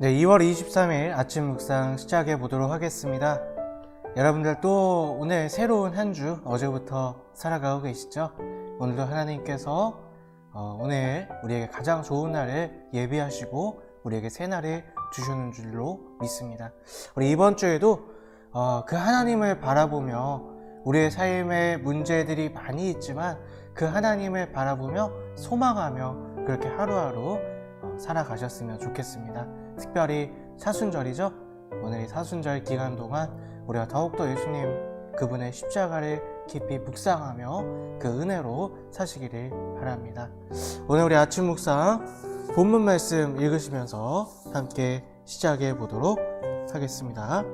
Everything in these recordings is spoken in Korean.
네, 2월 23일 아침 묵상 시작해 보도록 하겠습니다. 여러분들 또 오늘 새로운 한 주 어제부터 살아가고 계시죠? 오늘도 하나님께서 어, 오늘 우리에게 가장 좋은 날을 예비하시고 우리에게 새 날을 주시는 줄로 믿습니다. 우리 이번 주에도 어, 그 하나님을 바라보며 우리의 삶에 문제들이 많이 있지만 그 하나님을 바라보며 소망하며 그렇게 하루하루 어, 살아가셨으면 좋겠습니다. 특별히 사순절이죠. 오늘 이 사순절 기간 동안 우리가 더욱더 예수님 그분의 십자가를 깊이 묵상하며 그 은혜로 사시기를 바랍니다. 오늘 우리 아침 묵상 본문 말씀 읽으시면서 함께 시작해 보도록 하겠습니다.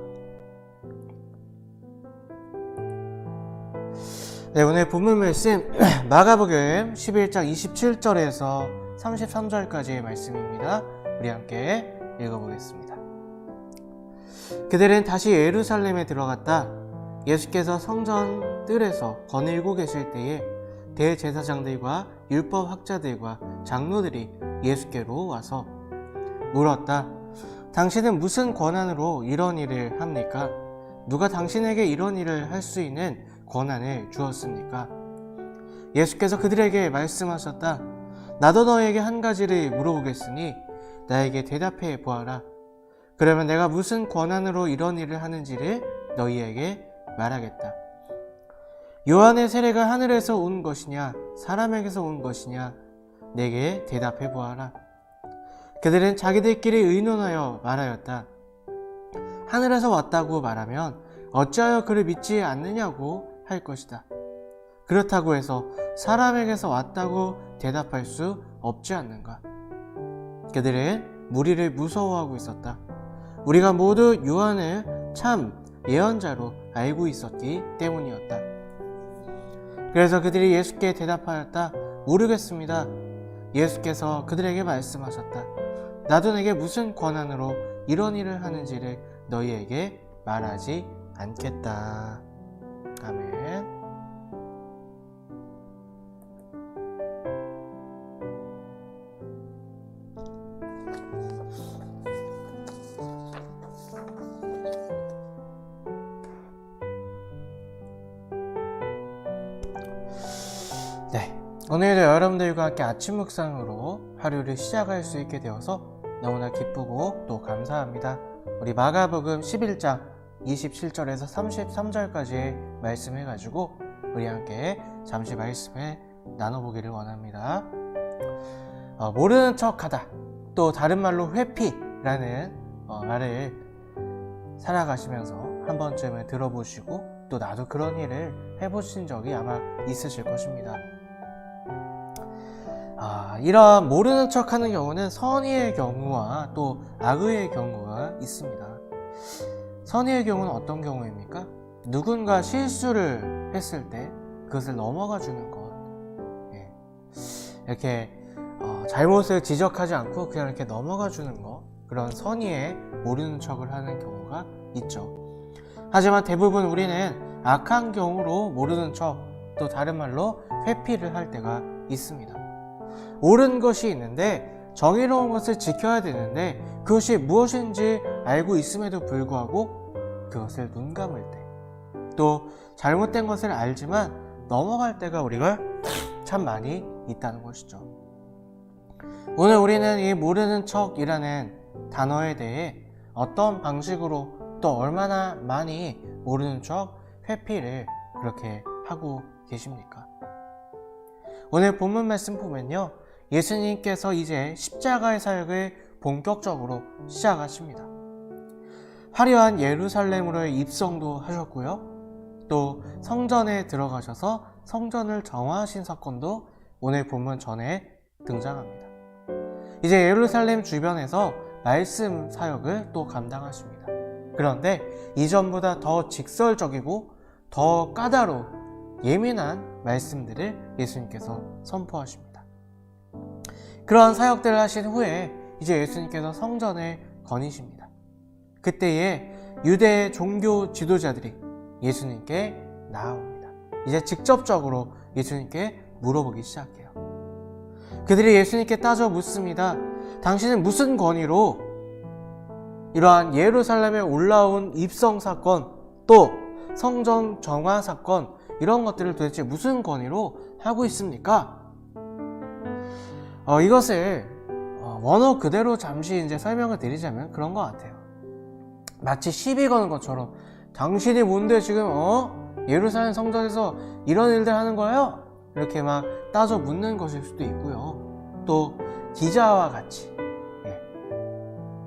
네, 오늘 본문 말씀 마가복음 11장 27절에서 33절까지의 말씀입니다. 우리 함께 읽어보겠습니다. 그들은 다시 예루살렘에 들어갔다. 예수께서 성전 뜰에서 거닐고 계실 때에 대제사장들과 율법 학자들과 장로들이 예수께로 와서 물었다. 당신은 무슨 권한으로 이런 일을 합니까? 누가 당신에게 이런 일을 할 수 있는 권한을 주었습니까? 예수께서 그들에게 말씀하셨다. 나도 너에게 한 가지를 물어보겠으니 나에게 대답해 보아라. 그러면 내가 무슨 권한으로 이런 일을 하는지를 너희에게 말하겠다. 요한의 세례가 하늘에서 온 것이냐, 사람에게서 온 것이냐, 내게 대답해 보아라. 그들은 자기들끼리 의논하여 말하였다. 하늘에서 왔다고 말하면 어찌하여 그를 믿지 않느냐고 할 것이다. 그렇다고 해서 사람에게서 왔다고 대답할 수 없지 않는가? 그들은 무리를 무서워하고 있었다. 우리가 모두 요한을 참 예언자로 알고 있었기 때문이었다. 그래서 그들이 예수께 대답하였다. 모르겠습니다. 예수께서 그들에게 말씀하셨다. 나도 내게 무슨 권한으로 이런 일을 하는지를 너희에게 말하지 않겠다. 아멘. 오늘도 여러분들과 함께 아침 묵상으로 하루를 시작할 수 있게 되어서 너무나 기쁘고 또 감사합니다. 우리 마가복음 11장 27절에서 33절까지의 말씀해 가지고 우리 함께 잠시 말씀을 나눠보기를 원합니다. 어, 모르는 척하다 또 다른 말로 회피라는 어, 말을 살아가시면서 한 번쯤은 들어보시고 또 나도 그런 일을 해보신 적이 아마 있으실 것입니다. 아, 이런 모르는 척 하는 경우는 선의의 경우와 또 악의의 경우가 있습니다. 선의의 경우는 어떤 경우입니까? 누군가 실수를 했을 때 그것을 넘어가 주는 것. 예. 이렇게 어, 잘못을 지적하지 않고 그냥 이렇게 넘어가 주는 것. 그런 선의의 모르는 척을 하는 경우가 있죠. 하지만 대부분 우리는 악한 경우로 모르는 척, 또 다른 말로 회피를 할 때가 있습니다. 옳은 것이 있는데 정의로운 것을 지켜야 되는데 그것이 무엇인지 알고 있음에도 불구하고 그것을 눈 감을 때, 또 잘못된 것을 알지만 넘어갈 때가 우리가 참 많이 있다는 것이죠. 오늘 우리는 이 모르는 척이라는 단어에 대해 어떤 방식으로 또 얼마나 많이 모르는 척 회피를 그렇게 하고 계십니까? 오늘 본문 말씀 보면요. 예수님께서 이제 십자가의 사역을 본격적으로 시작하십니다. 화려한 예루살렘으로의 입성도 하셨고요. 또 성전에 들어가셔서 성전을 정화하신 사건도 오늘 본문 전에 등장합니다. 이제 예루살렘 주변에서 말씀 사역을 또 감당하십니다. 그런데 이전보다 더 직설적이고 더 까다로운 예민한 말씀들을 예수님께서 선포하십니다. 그러한 사역들을 하신 후에 이제 예수님께서 성전을 거니십니다. 그때에 유대 종교 지도자들이 예수님께 나아옵니다. 이제 직접적으로 예수님께 물어보기 시작해요. 그들이 예수님께 따져 묻습니다. 당신은 무슨 권위로 이러한 예루살렘에 올라온 입성 사건 또 성전 정화 사건 이런 것들을 도대체 무슨 권위로 하고 있습니까? 어, 이것을 어, 원어 그대로 잠시 이제 설명을 드리자면 그런 것 같아요. 마치 시비 거는 것처럼 당신이 뭔데 지금 어 예루살렘 성전에서 이런 일들 하는 거예요? 이렇게 막 따져 묻는 것일 수도 있고요. 또 기자와 같이 예,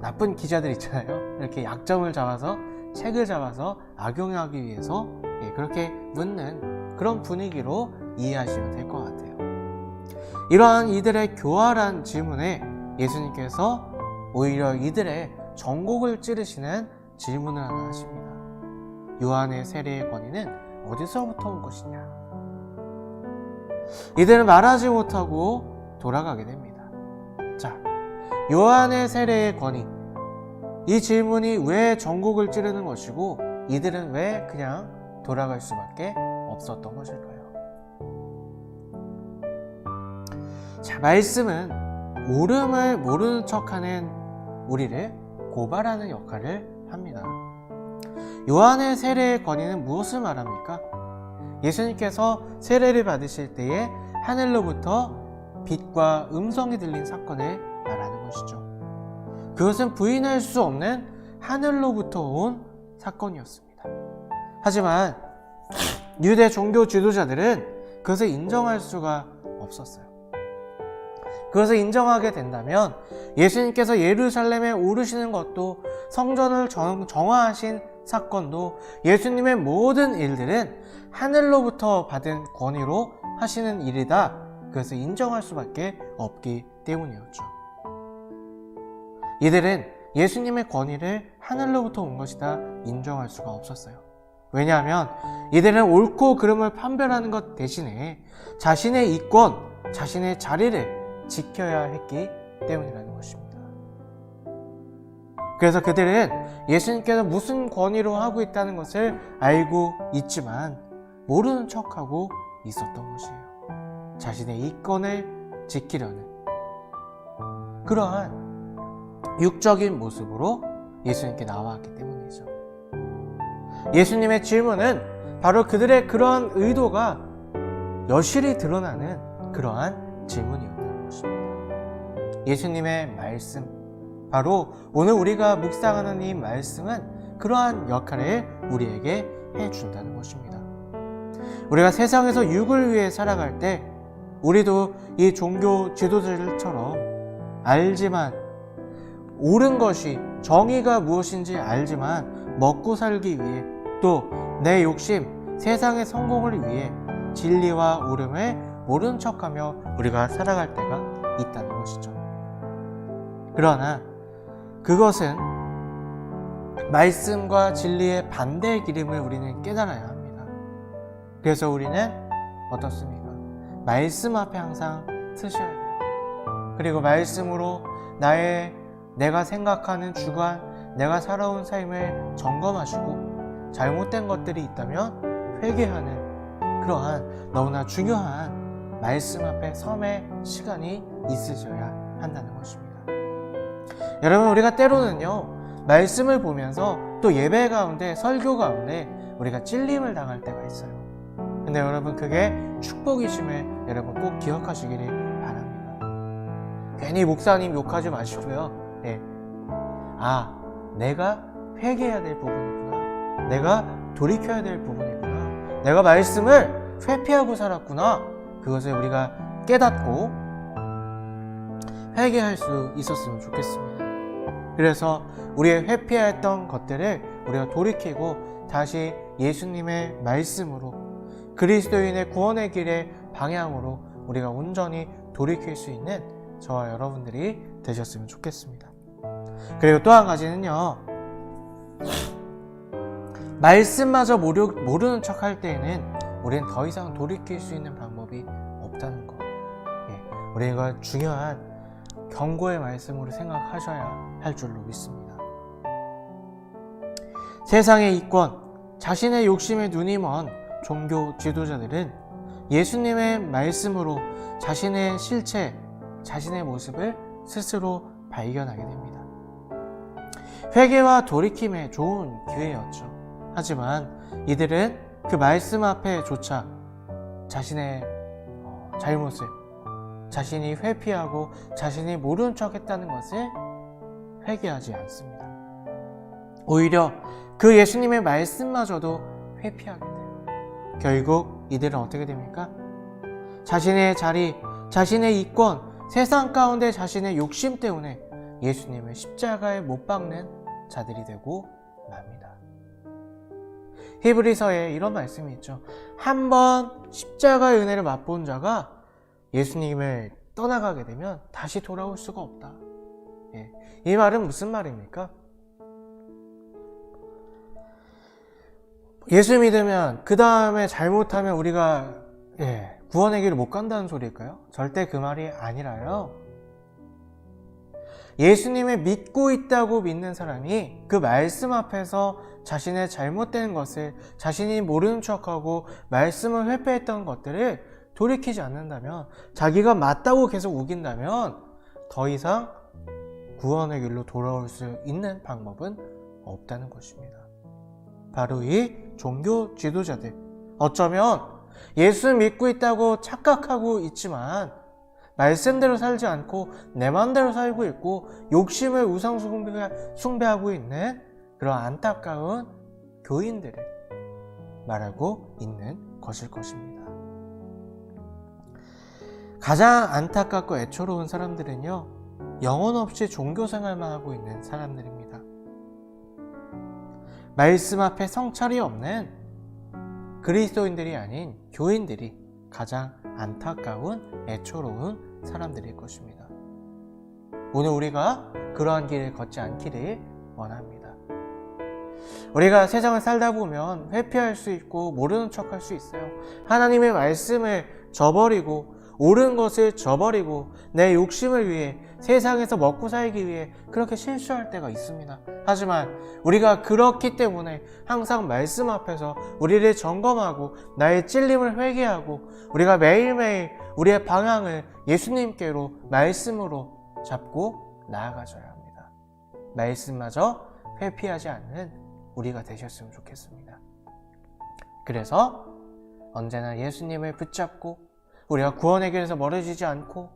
나쁜 기자들 있잖아요. 이렇게 약점을 잡아서 책을 잡아서 악용하기 위해서 예, 그렇게 묻는 그런 분위기로 이해하시면 될 것 같아요. 이러한 이들의 교활한 질문에 예수님께서 오히려 이들의 전곡을 찌르시는 질문을 하나 하십니다. 요한의 세례의 권위는 어디서부터 온 것이냐? 이들은 말하지 못하고 돌아가게 됩니다. 자, 요한의 세례의 권위. 이 질문이 왜 전곡을 찌르는 것이고 이들은 왜 그냥 돌아갈 수밖에 없었던 것일까요? 자, 말씀은 옳음을 모르는 척하는 우리를 고발하는 역할을 합니다. 요한의 세례의 권위는 무엇을 말합니까? 예수님께서 세례를 받으실 때에 하늘로부터 빛과 음성이 들린 사건을 말하는 것이죠. 그것은 부인할 수 없는 하늘로부터 온 사건이었습니다. 하지만 유대 종교 지도자들은 그것을 인정할 수가 없었어요. 그것을 인정하게 된다면 예수님께서 예루살렘에 오르시는 것도 성전을 정, 정화하신 사건도 예수님의 모든 일들은 하늘로부터 받은 권위로 하시는 일이다. 그것을 인정할 수밖에 없기 때문이었죠. 이들은 예수님의 권위를 하늘로부터 온 것이다 인정할 수가 없었어요. 왜냐하면 이들은 옳고 그름을 판별하는 것 대신에 자신의 이권, 자신의 자리를 지켜야 했기 때문이라는 것입니다. 그래서 그들은 예수님께서 무슨 권위로 하고 있다는 것을 알고 있지만 모르는 척하고 있었던 것이에요. 자신의 이권을 지키려는 그러한 육적인 모습으로 예수님께 나왔기 때문이죠. 예수님의 질문은 바로 그들의 그러한 의도가 여실히 드러나는 그러한 것입니다. 예수님의 말씀, 바로 오늘 우리가 묵상하는 이 말씀은 그러한 역할을 우리에게 해준다는 것입니다. 우리가 세상에서 육을 위해 살아갈 때 우리도 이 종교 지도자들처럼 알지만 옳은 것이 정의가 무엇인지 알지만 먹고 살기 위해 또 내 욕심, 세상의 성공을 위해 진리와 옳음을 모른 척하며 우리가 살아갈 때가 있다는 것이죠. 그러나 그것은 말씀과 진리의 반대의 기름을 우리는 깨달아야 합니다. 그래서 우리는 어떻습니까? 말씀 앞에 항상 서셔야 돼요. 그리고 말씀으로 나의 내가 생각하는 주관, 내가 살아온 삶을 점검하시고 잘못된 것들이 있다면 회개하는 그러한 너무나 중요한 말씀 앞에 섬의 시간이 있으셔야 한다는 것입니다. 여러분 우리가 때로는요 말씀을 보면서 또 예배 가운데 설교 가운데 우리가 찔림을 당할 때가 있어요. 근데 여러분 그게 축복이심을 여러분 꼭 기억하시기를 바랍니다. 괜히 목사님 욕하지 마시고요. 네. 아 내가 회개해야 될 부분이구나. 내가 돌이켜야 될 부분이구나. 내가 말씀을 회피하고 살았구나. 그것을 우리가 깨닫고 회개할 수 있었으면 좋겠습니다. 그래서 우리의 회피했던 것들을 우리가 돌이키고 다시 예수님의 말씀으로 그리스도인의 구원의 길의 방향으로 우리가 온전히 돌이킬 수 있는 저와 여러분들이 되셨으면 좋겠습니다. 그리고 또 한 가지는요. 말씀마저 모르, 모르는 척 할 때에는 우리는 더 이상 돌이킬 수 있는 방법이 없다는 거. 예, 이걸 중요한 경고의 말씀으로 생각하셔야 할 줄로 믿습니다. 세상의 이권, 자신의 욕심에 눈이 먼 종교 지도자들은 예수님의 말씀으로 자신의 실체, 자신의 모습을 스스로 발견하게 됩니다. 회개와 돌이킴의 좋은 기회였죠. 하지만 이들은 그 말씀 앞에조차 자신의 어, 잘못을 자신이 회피하고 자신이 모르는 척 했다는 것을 회개하지 않습니다. 오히려 그 예수님의 말씀마저도 회피하게 돼요. 결국 이들은 어떻게 됩니까? 자신의 자리, 자신의 이권, 세상 가운데 자신의 욕심 때문에 예수님을 십자가에 못 박는 자들이 되고 맙니다. 히브리서에 이런 말씀이 있죠. 한번 십자가의 은혜를 맛본 자가 예수님을 떠나가게 되면 다시 돌아올 수가 없다. 예. 이 말은 무슨 말입니까? 예수 믿으면 그 다음에 잘못하면 우리가 예, 구원의 길을 못 간다는 소리일까요? 절대 그 말이 아니라요. 예수님을 믿고 있다고 믿는 사람이 그 말씀 앞에서 자신의 잘못된 것을 자신이 모르는 척하고 말씀을 회피했던 것들을 돌이키지 않는다면 자기가 맞다고 계속 우긴다면 더 이상 구원의 길로 돌아올 수 있는 방법은 없다는 것입니다. 바로 이 종교 지도자들 어쩌면 예수 믿고 있다고 착각하고 있지만 말씀대로 살지 않고 내 마음대로 살고 있고 욕심을 우상 숭배하고 있는 그런 안타까운 교인들을 말하고 있는 것일 것입니다. 가장 안타깝고 애처로운 사람들은요, 영혼 없이 종교 생활만 하고 있는 사람들입니다. 말씀 앞에 성찰이 없는 그리스도인들이 아닌 교인들이 가장 안타까운 애처로운 사람들일 것입니다. 오늘 우리가 그러한 길을 걷지 않기를 원합니다. 우리가 세상을 살다 보면 회피할 수 있고 모르는 척 할 수 있어요. 하나님의 말씀을 저버리고 옳은 것을 저버리고 내 욕심을 위해 세상에서 먹고 살기 위해 그렇게 실수할 때가 있습니다. 하지만 우리가 그렇기 때문에 항상 말씀 앞에서 우리를 점검하고 나의 찔림을 회개하고 우리가 매일매일 우리의 방향을 예수님께로 말씀으로 잡고 나아가줘야 합니다. 말씀마저 회피하지 않는 우리가 되셨으면 좋겠습니다. 그래서 언제나 예수님을 붙잡고 우리가 구원의 길에서 멀어지지 않고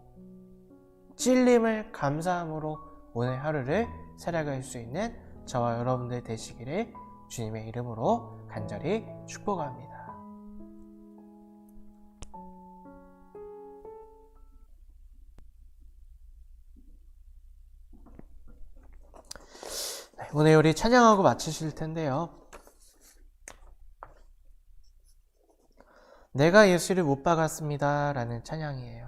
찔림을 감사함으로 오늘 하루를 살아갈 수 있는 저와 여러분들 되시기를 주님의 이름으로 간절히 축복합니다. 네, 오늘 우리 찬양하고 마치실 텐데요. 내가 예수를 못 박았습니다. 라는 찬양이에요.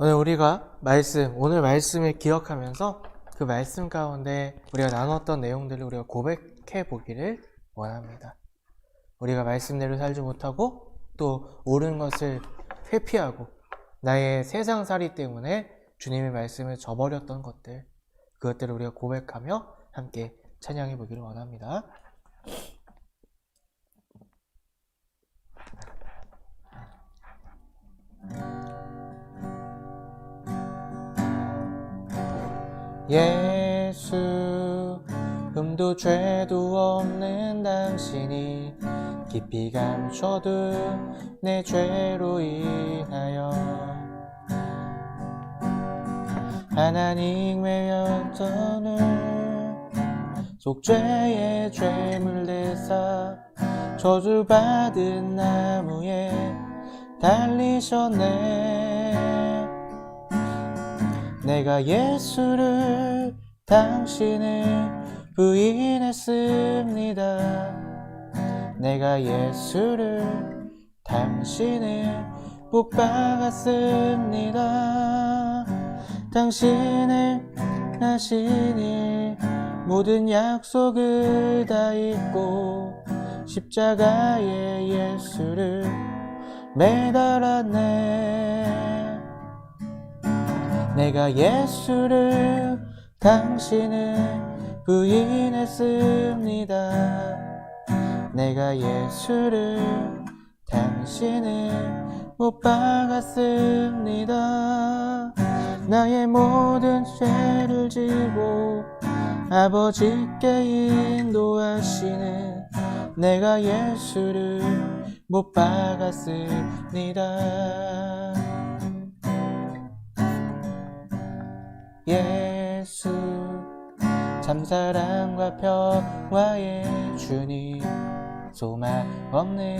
오늘 우리가 말씀, 오늘 말씀을 기억하면서 그 말씀 가운데 우리가 나눴던 내용들을 우리가 고백해 보기를 원합니다. 우리가 말씀대로 살지 못하고 또 옳은 것을 회피하고 나의 세상살이 때문에 주님의 말씀을 저버렸던 것들, 그것들을 우리가 고백하며 함께 찬양해 보기를 원합니다. 예수 흠도 죄도 없는 당신이 깊이 감춰둔 내 죄로 인하여 하나님의 연전을 속 죄의 죄물 대사 저주받은 나무에 달리셨네 내가 예수를 당신을 부인했습니다. 내가 예수를 당신을 못 박았습니다. 당신을 하신 일 모든 약속을 다 잊고 십자가에 예수를 매달았네. 내가 예수를 당신을 부인했습니다. 내가 예수를 당신을 못 박았습니다. 나의 모든 죄를 지고 아버지께 인도하시는 내가 예수를 못 박았습니다. 예수 참 사랑과 평화의 주님 소망 없는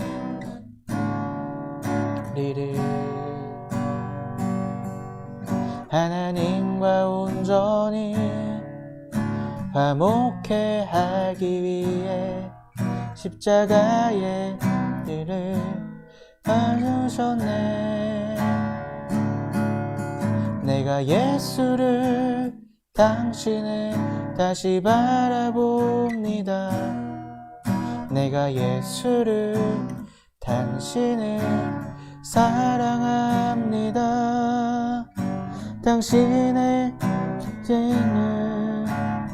우리를 하나님과 온전히 화목해 하기 위해 십자가의 일을 하셨네. 내가 예수를 당신을 다시 바라봅니다. 내가 예수를 당신을 사랑합니다. 당신의 뜻을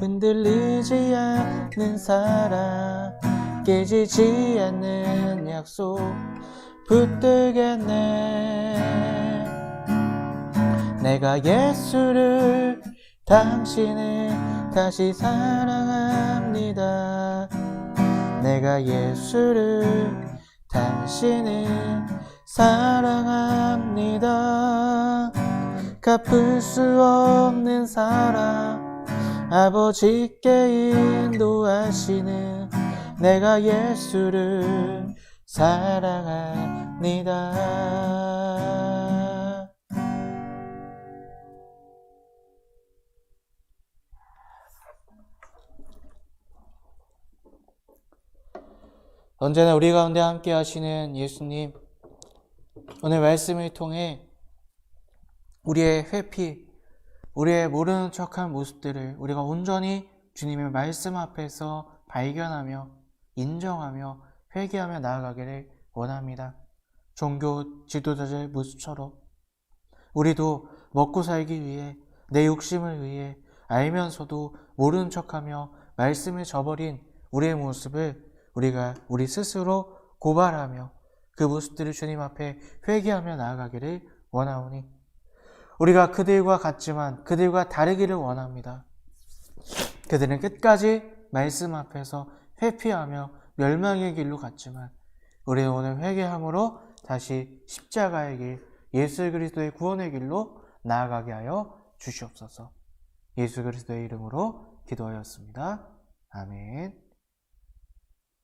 흔들리지 않는 사랑 깨지지 않는 약속 붙들겠네. 내가 예수를 당신을 다시 사랑합니다. 내가 예수를 당신을 사랑합니다. 갚을 수 없는 사랑 아버지께 인도하시는 내가 예수를 사랑합니다. 언제나 우리 가운데 함께 하시는 예수님, 오늘 말씀을 통해 우리의 회피, 우리의 모르는 척한 모습들을 우리가 온전히 주님의 말씀 앞에서 발견하며 인정하며 회개하며 나아가기를 원합니다. 종교 지도자들 모습처럼 우리도 먹고 살기 위해 내 욕심을 위해 알면서도 모르는 척하며 말씀을 저버린 우리의 모습을 우리가 우리 스스로 고발하며 그 모습들을 주님 앞에 회개하며 나아가기를 원하오니 우리가 그들과 같지만 그들과 다르기를 원합니다. 그들은 끝까지 말씀 앞에서 회피하며 멸망의 길로 갔지만 우리는 오늘 회개함으로 다시 십자가의 길, 예수 그리스도의 구원의 길로 나아가게 하여 주시옵소서. 예수 그리스도의 이름으로 기도하였습니다. 아멘.